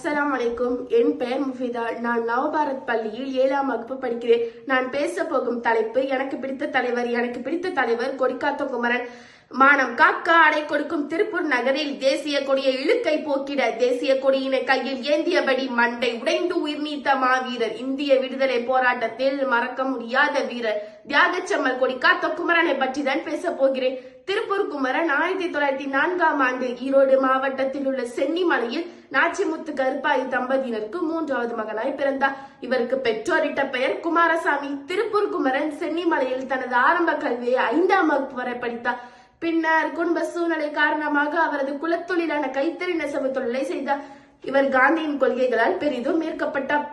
அஸ்ஸலாம் வலைக்கும் என் பெயர் முஃபிதா. நான் நவபாரத் பள்ளியில் ஏழாம் வகுப்பு படிக்கிறேன். நான் பேச போகும் தலைப்பு எனக்கு பிடித்த தலைவர் எனக்கு பிடித்த தலைவர் கொடிக்காத்த குமரன். மானம் காக்கா அடை கொடுக்கும் திருப்பூர் நகரில் தேசிய கொடியை இழுக்கை போக்கிட தேசிய கொடியினை கையில் ஏந்தியபடி மண்டை உடைந்து உயிர் நீத்த மாவீரர். இந்திய விடுதலை போராட்டத்தில் மறக்க முடியாத வீரர். தியாகச்சம்மல் கொடிக்காத்த குமரனை பற்றி தான் பேச போகிறேன். திருப்பூர் குமரன் ஆயிரத்தி தொள்ளாயிரத்தி நான்காம் ஆண்டு ஈரோடு மாவட்டத்தில் உள்ள சென்னிமலையில் நாச்சிமுத்து கருப்பாய் தம்பதியினருக்கு மூன்றாவது மகனாய் பிறந்தார். இவருக்கு பெற்றோரிட்ட பெயர் குமாரசாமி. திருப்பூர் குமரன் சென்னிமலையில் தனது ஆரம்ப கல்வியை ஐந்தாம் வகுப்பு வரை படித்தார். பின்னர் குடும்ப சூழ்நிலை காரணமாக அவரது குலத்தொழிலான கைத்தறி நெசவு தொழிலை செய்தார். இவர் காந்தியின் கொள்கைகளால் பெரிதும் ஈர்க்கப்பட்டார்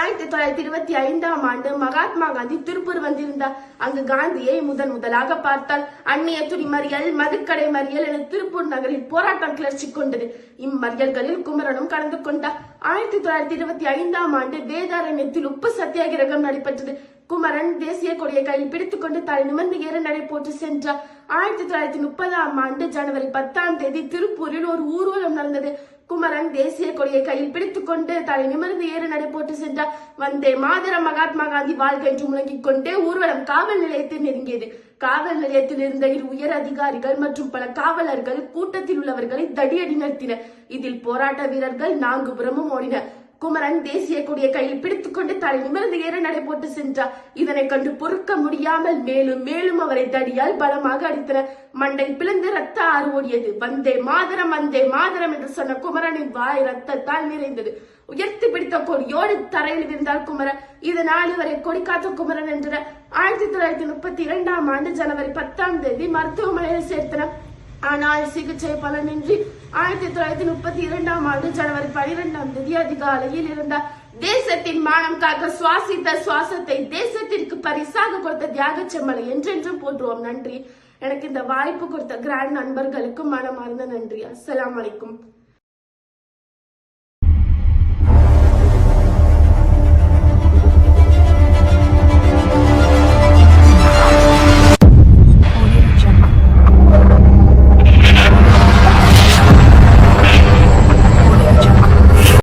ஆயிரத்தி தொள்ளாயிரத்தி இருபத்தி ஐந்தாம் ஆண்டு மகாத்மா காந்தி திருப்பூர் வந்திருந்தார். அங்கு காந்தியை முதன் முதலாக பார்த்தால் அந்நிய துணி மறியல் மதுக்கடை மறியல் என திருப்பூர் நகரில் போராட்டம் கிளர்ச்சி கொண்டது. இம்மறியல்களில் குமரனும் கலந்து கொண்டார். ஆயிரத்தி தொள்ளாயிரத்தி இருபத்தி ஐந்தாம் ஆண்டு வேதாரண்யத்தில் உப்பு சத்தியாகிரகம் நடைபெற்றது. குமரன் தேசிய கொடியை கையில் பிடித்துக்கொண்டு தலை நிமிர்ந்து ஏற நடை போட்டு சென்றார் ஆயிரத்தி தொள்ளாயிரத்தி முப்பதாம் ஆண்டு ஜனவரி பத்தாம் தேதி திருப்பூரில் ஒரு ஊர்வலம் நடந்தது. குமரன் தேசிய கொடியை கையில் பிடித்துக்கொண்டு தலை நிமிர்ந்து ஏற நடை போட்டு சென்றார் வந்தே மாதர மகாத்மா காந்தி வாழ்க்கை என்று முழங்கிக் கொண்டே ஊர்வலம் காவல் நிலையத்தில் நெருங்கியது. காவல் நிலையத்தில் இருந்த இரு உயர் அதிகாரிகள் மற்றும் பல காவலர்கள் கூட்டத்தில் உள்ளவர்களை தடியடி நடத்தினர். இதில் போராட்ட வீரர்கள் நான்கு புறமும் ஓடினர். குமரன் தேசிய கொடியை கையில் பிடித்துக்கொண்டு தலை நிமிர்ந்து ஏற நடை போட்டு சென்றார். இதனை கண்டு பொறுக்க முடியாமல் மேலும் மேலும் அவரை தடியால் பலமாக அடித்தனர் மண்டை பிளந்து ரத்த ஆறு ஓடியது. வந்தே மாதரம் வந்தே மாதரம் என்று சொன்ன குமரனின் வாய் ரத்தத்தால் நிறைந்தது. உயர்த்தி பிடித்த கொடியோடு தரையில் விழுந்தார் குமரன். இதனால் இவரை கொடிக்காத்த குமரன் என்றனர். ஆயிரத்தி தொள்ளாயிரத்தி முப்பத்தி இரண்டாம் ஆண்டு ஜனவரி பத்தாம் தேதி மருத்துவமனையில் சேர்த்தனர். ஆனால் சிகிச்சை பலனின்றி ஆயிரத்தி தொள்ளாயிரத்தி முப்பத்தி இரண்டாம் ஆண்டு ஜனவரி பனிரெண்டாம் தேதி அதிகாலையில் இருந்தார் தேசத்தின் மானம் காக்க சுவாசித்த சுவாசத்தை தேசத்திற்கு பரிசாக கொடுத்த தியாக செம்மலை என்றென்றும் போற்றுவோம். நன்றி. எனக்கு இந்த வாய்ப்பு கொடுத்த கிராண்ட் நண்பர்களுக்கும் மனமார்ந்த நன்றி. அஸ்லாம் வலைக்கும்